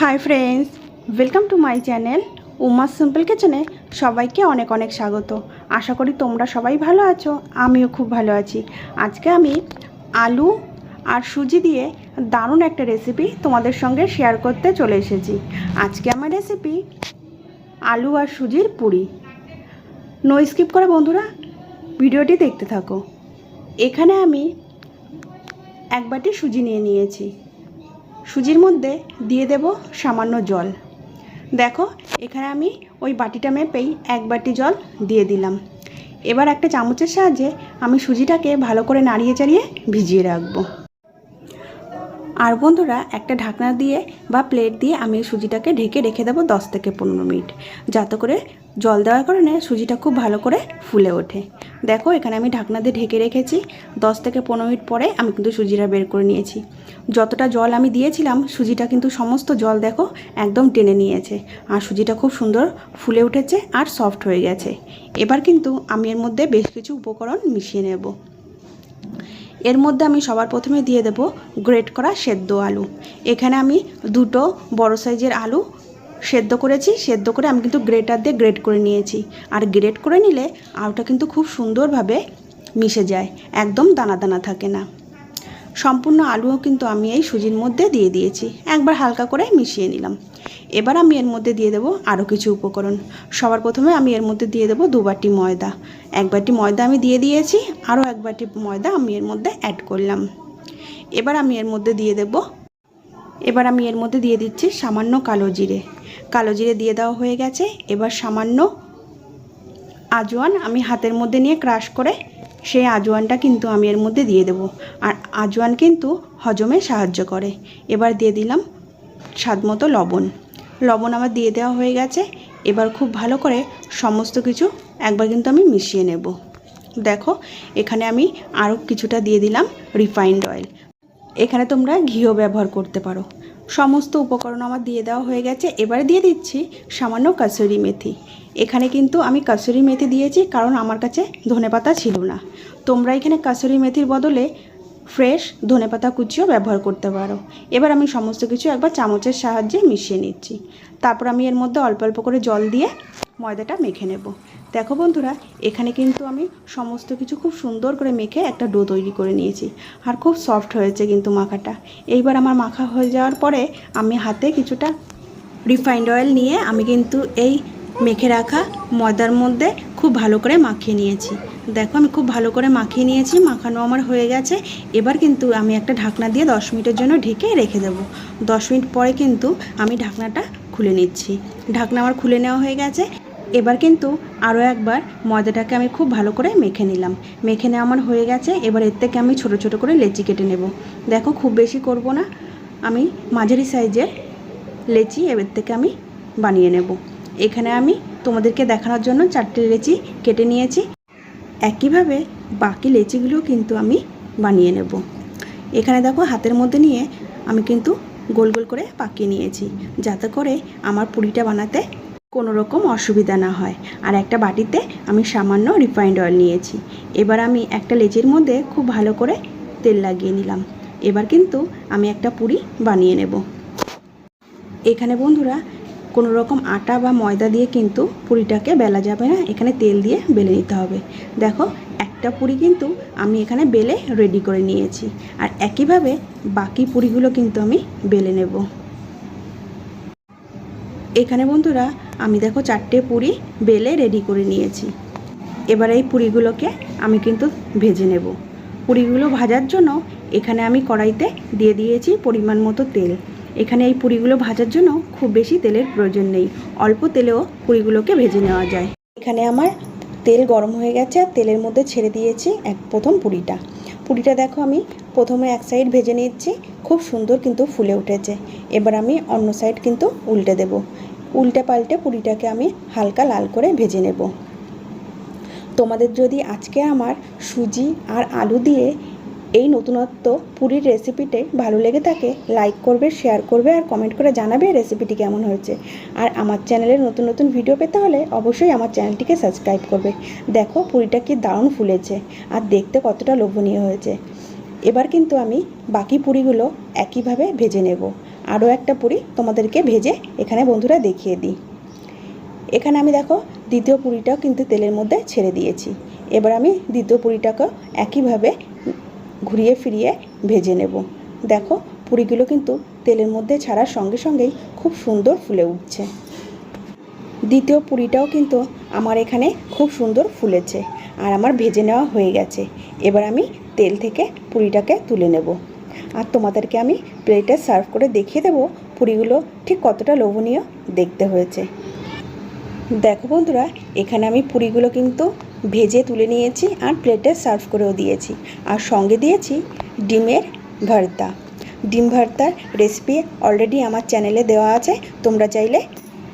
Hi friends welcome to my channel Uma simple কিচেনে সবাইকে অনেক অনেক স্বাগত। আশা করি তোমরা সবাই ভালো আছো, আমিও খুব ভালো আছি। আজকে আমি আলু আর সুজি দিয়ে দারুণ একটা রেসিপি তোমাদের সঙ্গে শেয়ার করতে চলে এসেছি। আজকে আমার রেসিপি আলু আর সুজির পুরি। নো স্কিপ করে বন্ধুরা, ভিডিওটি দেখতে থাকো। এখানে আমি এক বাটি সুজি নিয়ে নিয়েছি। সুজির মধ্যে দিয়ে দেব সামান্য জল। দেখো, এখানে আমি ওই বাটিটা মেপেই এক বাটি জল দিয়ে দিলাম। এবার একটা চামচের সাহায্যে আমি সুজিটাকে ভালো করে নাড়িয়ে চাড়িয়ে ভিজিয়ে রাখব। আর বন্ধুরা, একটা ঢাকনা দিয়ে বা প্লেট দিয়ে আমি সুজিটাকে ঢেকে রেখে দেবো দশ থেকে পনেরো মিনিট। যাতে করে জল দেওয়ার কারণে সুজিটা খুব ভালো করে ফুলে ওঠে। দেখো, এখানে আমি ঢাকনা দিয়ে ঢেকে রেখেছি। দশ থেকে পনেরো মিনিট পরে আমি কিন্তু সুজিটা বের করে নিয়েছি। যতটা জল আমি দিয়েছিলাম, সুজিটা কিন্তু সমস্ত জল দেখো একদম টেনে নিয়েছে। আর সুজিটা খুব সুন্দর ফুলে উঠেছে আর সফট হয়ে গেছে। এবার কিন্তু আমি এর মধ্যে বেশ কিছু উপকরণ মিশিয়ে নেব। এর মধ্যে আমি সবার প্রথমে দিয়ে দেব গ্রেট করা সেদ্ধ আলু। এখানে আমি দুটো বড় সাইজের আলু সেদ্ধ করেছি, সেদ্ধ করে আমি কিন্তু গ্রেটার দিয়ে গ্রেট করে নিয়েছি। আর গ্রেট করে নিলে আলুটা কিন্তু খুব সুন্দরভাবে মিশে যায়, একদম দানা দানা থাকে না। সম্পূর্ণ আলুও কিন্তু আমি এই সুজির মধ্যে দিয়ে দিয়েছি। একবার হালকা করে মিশিয়ে নিলাম। এবার আমি এর মধ্যে দিয়ে দেবো আরও কিছু উপকরণ। সবার প্রথমে আমি এর মধ্যে দিয়ে দেবো দু বাটি ময়দা। এক বাটি ময়দা আমি দিয়ে দিয়েছি, আরও এক বাটি ময়দা আমি এর মধ্যে অ্যাড করলাম। এবার আমি এর মধ্যে দিয়ে দেব, এবার আমি এর মধ্যে দিয়ে দিচ্ছি সামান্য কালো জিরে। কালো জিরে দিয়ে দেওয়া হয়ে গেছে। এবার সামান্য আজওয়ান আমি হাতের মধ্যে নিয়ে ক্রাশ করে সেই আজওয়ানটা কিন্তু আমি এর মধ্যে দিয়ে দেব। আর আজওয়ান কিন্তু হজমে সাহায্য করে। এবার দিয়ে দিলাম স্বাদ মতো লবণ। লবণ আমার দিয়ে দেওয়া হয়ে গেছে। এবার খুব ভালো করে সমস্ত কিছু একবার কিন্তু আমি মিশিয়ে নেব। দেখো, এখানে আমি আরও কিছুটা দিয়ে দিলাম রিফাইন্ড অয়েল এখানে তোমরা ঘিও ব্যবহার করতে পারো। সমস্ত উপকরণ আমার দিয়ে দেওয়া হয়ে গেছে। এবারে দিয়ে দিচ্ছি সামান্য কাসুরি মেথি। এখানে কিন্তু আমি কাসুরি মেথি দিয়েছি কারণ আমার কাছে ধনেপাতা ছিল না। তোমরা এখানে কাসুরি মেথির বদলে ফ্রেশ ধনেপাতা কুচিও ব্যবহার করতে পারো। এবার আমি সমস্ত কিছু একবার চামচের সাহায্যে মিশিয়ে নিচ্ছি। তারপর আমি এর মধ্যে অল্প অল্প করে জল দিয়ে ময়দাটা মেখে নেব। দেখো বন্ধুরা, এখানে কিন্তু আমি সমস্ত কিছু খুব সুন্দর করে মেখে একটা ডো তৈরি করে নিয়েছি। আর খুব সফট হয়েছে কিন্তু মাখাটা। এইবার আমার মাখা হয়ে যাওয়ার পরে আমি হাতে কিছুটা রিফাইন্ড অয়েল নিয়ে আমি কিন্তু এই মেখে রাখা ময়দার মধ্যে খুব ভালো করে মাখিয়ে নিয়েছি। দেখো, আমি খুব ভালো করে মাখিয়ে নিয়েছি, মাখানো আমার হয়ে গেছে। এবার কিন্তু আমি একটা ঢাকনা দিয়ে দশ মিনিটের জন্য ঢেকে রেখে দেবো। দশ মিনিট পরে কিন্তু আমি ঢাকনাটা খুলে নিচ্ছি। ঢাকনা আমার খুলে নেওয়া হয়ে গেছে। এবার কিন্তু আরও একবার ময়দাটাকে আমি খুব ভালো করে মেখে নিলাম। মেখে নেওয়া আমার হয়ে গেছে, এবার এর থেকে আমি ছোট ছোট করে লেচি কেটে নেব। দেখো খুব বেশি করব না, আমি মাঝারি সাইজের লেচি এবার থেকে আমি বানিয়ে নেব। এখানে আমি তোমাদেরকে দেখানোর জন্য চারটে লেচি কেটে নিয়েছি। একইভাবে বাকি লেচিগুলো কিন্তু আমি বানিয়ে নেব। এখানে দেখো হাতের মধ্যে নিয়ে আমি কিন্তু গোল গোল করে পাকিয়ে নিয়েছি, যাতে করে আমার পুরিটা বানাতে কোনো রকম অসুবিধা না হয়। আর একটা বাটিতে আমি সামান্য রিফাইন্ড অয়েল নিয়েছি। এবার আমি একটা লেচির মধ্যে খুব ভালো করে তেল লাগিয়ে নিলাম। এবার কিন্তু আমি একটা পুরি বানিয়ে নেব। এখানে বন্ধুরা, কোনো রকম আটা বা ময়দা দিয়ে কিন্তু পুরিটাকে বেলা যাবে না, এখানে তেল দিয়ে বেলে নিতে হবে। দেখো, একটা পুরি কিন্তু আমি এখানে বেলে রেডি করে নিয়েছি। আর একইভাবে বাকি পুরিগুলো কিন্তু আমি বেলে নেব। এখানে বন্ধুরা, আমি দেখো চারটে পুরি বেলে রেডি করে নিয়েছি। এবার এই পুরিগুলোকে আমি কিন্তু ভেজে নেব। পুরিগুলো ভাজার জন্য এখানে আমি কড়াইতে দিয়ে দিয়েছি পরিমাণ মতো তেল। এখানে এই পুরিগুলো ভাজার জন্য খুব বেশি তেলের প্রয়োজন নেই, অল্প তেলেও পুরিগুলোকে ভেজে নেওয়া যায়। এখানে আমার তেল গরম হয়ে গেছে আর তেলের মধ্যে ছেড়ে দিয়েছি এক প্রথম পুরিটা। পুরিটা দেখো আমি প্রথমে এক সাইড ভেজে নিচ্ছি, খুব সুন্দর কিন্তু ফুলে উঠেছে। এবার আমি অন্য সাইড কিন্তু উল্টে দেব। উল্টে পাল্টে পুরিটাকে আমি হালকা লাল করে ভেজে নেব। তোমাদের যদি আজকে আমার সুজি আর আলু দিয়ে এই নতুনত্ব পুরীর রেসিপিতে ভালো লেগে থাকে, লাইক করবে, শেয়ার করবে আর কমেন্ট করে জানাবে রেসিপিটি কেমন হয়েছে। আর আমার চ্যানেলের নতুন নতুন ভিডিও পেতে হলে অবশ্যই আমার চ্যানেলটিকে সাবস্ক্রাইব করবে। দেখো পুরিটা কি দারুণ ফুলেছে আর দেখতে কতটা লোভনীয় হয়েছে। এবার কিন্তু আমি বাকি পুরিগুলো একইভাবে ভেজে নেব। আরও একটা পুরি তোমাদেরকে ভেজে এখানে বন্ধুরা দেখিয়ে দিই। এখানে আমি দেখো দ্বিতীয় পুরিটাও কিন্তু তেলের মধ্যে ছেড়ে দিয়েছি। এবার আমি দ্বিতীয় পুরিটাকেও একইভাবে ঘুরিয়ে ফিরিয়ে ভেজে নেব। দেখো পুরিগুলো কিন্তু তেলের মধ্যে ছাড়ার সঙ্গে সঙ্গেই খুব সুন্দর ফুলে উঠছে। দ্বিতীয় পুরিটাও কিন্তু আমার এখানে খুব সুন্দর ফুলেছে আর আমার ভেজে নেওয়া হয়ে গেছে। এবার আমি তেল থেকে পুরিটাকে তুলে নেব। আর তোমাদেরকে আমি প্লেটে সার্ভ করে দেখিয়ে দেবো পুরিগুলো ঠিক কতটা লোভনীয় দেখতে হয়েছে। দেখো বন্ধুরা, এখানে আমি পুরিগুলো কিন্তু ভেজে তুলে নিয়েছি আর প্লেটে সার্ভ করেও দিয়েছি। আর সঙ্গে দিয়েছি ডিমের ভর্তা। ডিম ভর্তার রেসিপি অলরেডি আমার চ্যানেলে দেওয়া আছে, তোমরা চাইলে